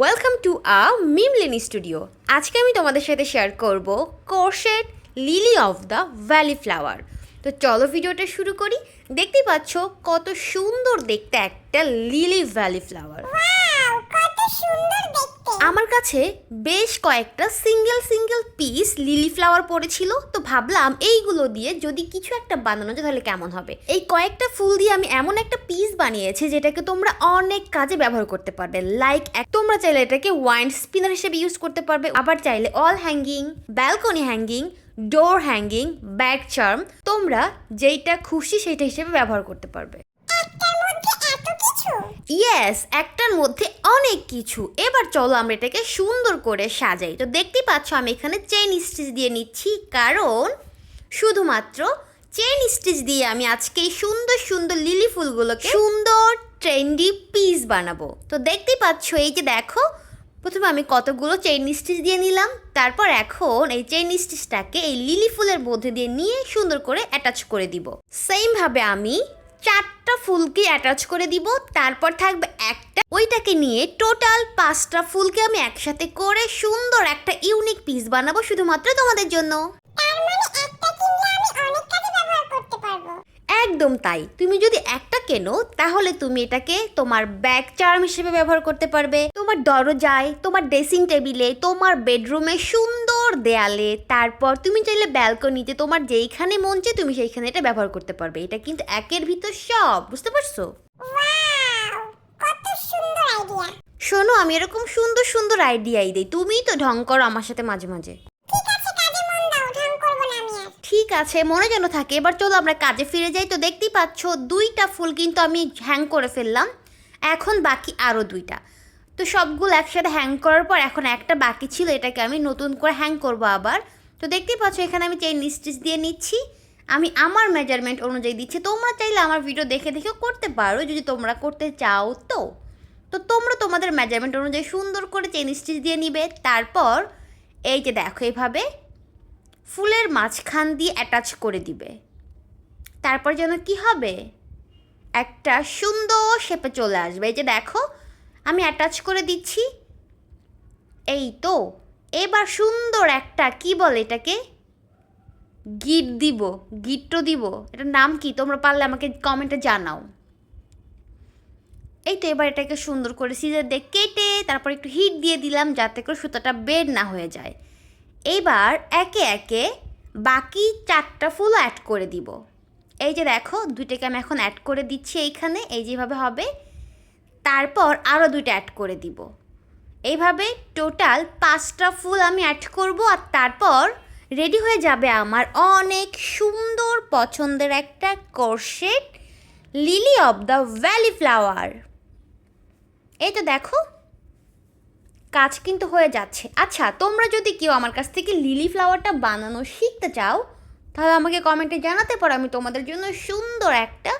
Welcome to a Mimleni studio আজকে আমি তোমাদের সাথে শেয়ার করব কোর্সের lily of the valley flower তো চলো ভিডিওটা শুরু করি। দেখতেই পাচ্ছ কত সুন্দর দেখতে একটা লিলি ভ্যালি ফ্লাওয়ার আমার কাছে বেশ কয়েকটা single single piece lily flower পড়েছিল, তো ভাবলাম এইগুলো দিয়ে যদি কিছু একটা বানানো যায় তাহলে কেমন হবে? এই কয়েকটা ফুল দিয়ে আমি এমন একটা পিস বানিয়েছি যেটাকে তোমরা অনেক কাজে ব্যবহার করতে পারবে। লাইক তোমরা চাইলে এটাকে ওয়াইন স্পিনার হিসেবে ইউজ করতে পারবে। আবার চাইলে all hanging balcony hanging door hanging bag charm তোমরা যেইটা খুশি সেইটা হিসেবে ব্যবহার করতে পারবে। ইয়েস একটার মধ্যে অনেক কিছু। এবার চলো আমরা এটাকে সুন্দর করে সাজাই। তো দেখতেই পাচ্ছ আমি এখানে চেন স্টিচ দিয়ে নিচ্ছি, কারণ শুধুমাত্র চেন স্টিচ দিয়ে আমি আজকে এই সুন্দর সুন্দর লিলি ফুলগুলোকে সুন্দর ট্রেন্ডি পিস বানাবো। তো দেখতেই পাচ্ছ, এই যে দেখো, প্রথমে আমি কতগুলো চেইন স্টিচ দিয়ে নিলাম, তারপর এখন এই চেইন স্টিচটাকে এই লিলি ফুলের মধ্যে দিয়ে নিয়ে সুন্দর করে অ্যাটাচ করে দিব। সেম ভাবে আমি চারটা ফুলকে অ্যাটাচ করে দিব, তারপর থাকবে একটা। ওইটাকে নিয়ে টোটাল পাঁচটা ফুলকে আমি একসাথে করে সুন্দর একটা ইউনিক পিস বানাবো শুধুমাত্র তোমাদের জন্য। একদম তাই। তুমি যদি একটা কেনো তাহলে তুমি এটাকে তোমার ব্যাগ চার্ম হিসেবে ব্যবহার করতে পারবে। তোমার দরজায় তোমার ড্রেসিং টেবিলে তোমার বেডরুমে সুন্দর দেয়ালে তারপর তুমি চাইলে ব্যালকনিতে তোমার যেইখানে মন চায় তুমি সেইখানে এটা ব্যবহার করতে পারবে। এটা কিন্তু একের ভিতর সব বুঝতে পারছ? কত সুন্দর শোনো আমি এরকম সুন্দর সুন্দর আইডিয়াই দিই। তুমিই তো ঢং করো আমার সাথে মাঝে মাঝে। ঠিক আছে, মনে যেন থাকে। এবার চলো আমরা কাজে ফিরে যাই। তো দেখতেই পাচ্ছ, দুইটা ফুল কিন্তু আমি হ্যাং করে ফেললাম। এখন বাকি আরও দুইটা। তো সবগুলো একসাথে হ্যাং করার পর এখন একটা বাকি ছিল, এটাকে আমি নতুন করে হ্যাং করব আবার। তো দেখতেই পাচ্ছ, এখানে আমি চেইন স্টিচ দিয়ে নিচ্ছি। আমি আমার মেজারমেন্ট অনুযায়ী দিচ্ছি। তোমরা চাইলে আমার ভিডিও দেখে দেখে করতে পারো, যদি তোমরা করতে চাও তো। তো তোমরা তোমাদের মেজারমেন্ট অনুযায়ী সুন্দর করে চেইন স্টিচ দিয়ে নিবে। তারপর, এই যে দেখো এইভাবে ফুলের মাঝখান দিয়ে অ্যাটাচ করে দিবে। তারপর যেন কি হবে? একটা সুন্দর শেপে চলে আসবে। এই যে দেখো, আমি অ্যাটাচ করে দিচ্ছি। এই তো, এবার সুন্দর একটা, কি বলে এটাকে? গিট দিব, গিট্টো দিব। এটার নাম কি? তোমরা পারলে আমাকে কমেন্টে জানাও। এই তো, এবার এটাকে সুন্দর করে সিজার দিয়ে কেটে তারপর একটু হিট দিয়ে দিলাম যাতে করে সুতাটা বের না হয়ে যায়। এইবার একে একে বাকি চারটা ফুল অ্যাড করে দিব। এই যে দেখো, দুইটাকে আমি এখন অ্যাড করে দিচ্ছি এইখানে, এই যেভাবে হবে, তারপর আরও দুইটা অ্যাড করে দিব। এইভাবে টোটাল পাঁচটা ফুল আমি অ্যাড করব আর তারপর রেডি হয়ে যাবে আমার অনেক সুন্দর পছন্দের একটা corset lily of the valley flower এই তো দেখো কাজ কিন্তু হয়ে যাচ্ছে। আচ্ছা তোমরা যদি কেউ আমার কাছ থেকে লিলি ফ্লাওয়ারটা বানানো শিখতে চাও, তাহলে আমাকে কমেন্টে জানাতে পারো, আমি তোমাদের জন্য সুন্দর একটা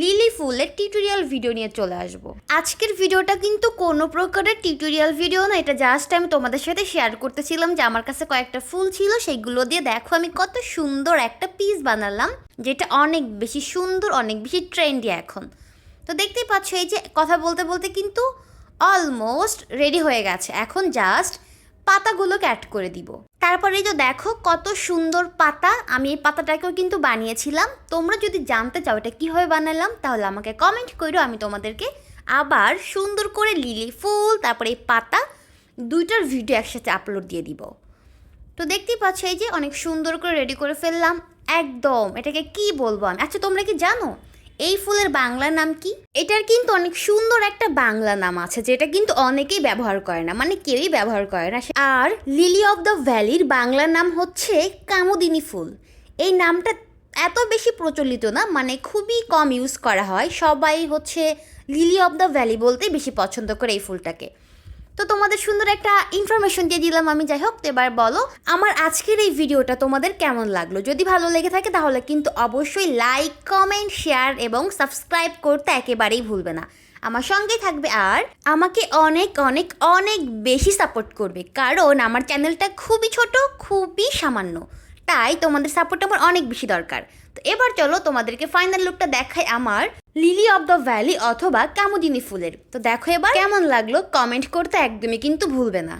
লিলি ফুলের টিউটোরিয়াল ভিডিও নিয়ে চলে আসব। আজকের ভিডিওটা কিন্তু কোনো প্রকারের টিউটোরিয়াল ভিডিও না, এটা জাস্ট আমি তোমাদের সাথে শেয়ার করতেছিলাম যে আমার কাছে কয়েকটা ফুল ছিল, সেইগুলো দিয়ে দেখো আমি কত সুন্দর একটা পিস বানালাম, যেটা অনেক বেশি সুন্দর, অনেক বেশি ট্রেন্ডি এখন। তো দেখতেই পাচ্ছ, এই যে কথা বলতে বলতে কিন্তু অলমোস্ট রেডি হয়ে গেছে। এখন জাস্ট পাতাগুলোকে অ্যাড করে দিব। তারপরে এই যে দেখো কত সুন্দর পাতা। আমি এই পাতাটাকেও কিন্তু বানিয়েছিলাম। তোমরা যদি জানতে চাও এটা কীভাবে বানালাম, তাহলে আমাকে কমেন্ট করো আমি তোমাদেরকে আবার সুন্দর করে লিলি ফুল, তারপরে এই পাতা দুইটার ভিডিও একসাথে আপলোড দিয়ে দিব। তো দেখতেই পাচ্ছ এই যে অনেক সুন্দর করে রেডি করে ফেললাম। একদম, এটাকে কি বলব আমি? আচ্ছা তোমরা কি জানো? এই ফুলের বাংলা নাম কি? এটার কিন্তু অনেক সুন্দর একটা বাংলা নাম আছে, যেটা কিন্তু অনেকেই ব্যবহার করে না মানে কেউই ব্যবহার করে না আর লিলি অফ দ্য ভ্যালির বাংলা নাম হচ্ছে কামোদিনী ফুল। এই নামটা এত বেশি প্রচলিত না মানে খুবই কম ইউজ করা হয়। সবাই হচ্ছে লিলি অফ দ্য ভ্যালি বলতে বেশি পছন্দ করে এই ফুলটাকে। তো তোমাদের সুন্দর একটা ইনফরমেশন দিয়ে দিলাম আমি, যাই হোক, এবার বলো, আমার আজকের এই ভিডিওটা তোমাদের কেমন লাগল? যদি ভালো লেগে থাকে তাহলে কিন্তু অবশ্যই লাইক কমেন্ট শেয়ার এবং সাবস্ক্রাইব করতে একেবারেই ভুলবে না। আমার সঙ্গে থাকবে আর আমাকে অনেক অনেক অনেক বেশি সাপোর্ট করবে। কারণ আমার চ্যানেলটা খুবই ছোট, খুবই সামান্য। তাই তোমাদের সাপোর্ট আমার অনেক বেশি দরকার। তো এবার চলো তোমাদেরকে ফাইনাল লুকটা দেখাই আমার লিলি অফ দ্য ভ্যালি অথবা কামুদিনী ফুলের। তো দেখো এবার কেমন লাগল কমেন্ট করতে একদমই কিন্তু ভুলবে না।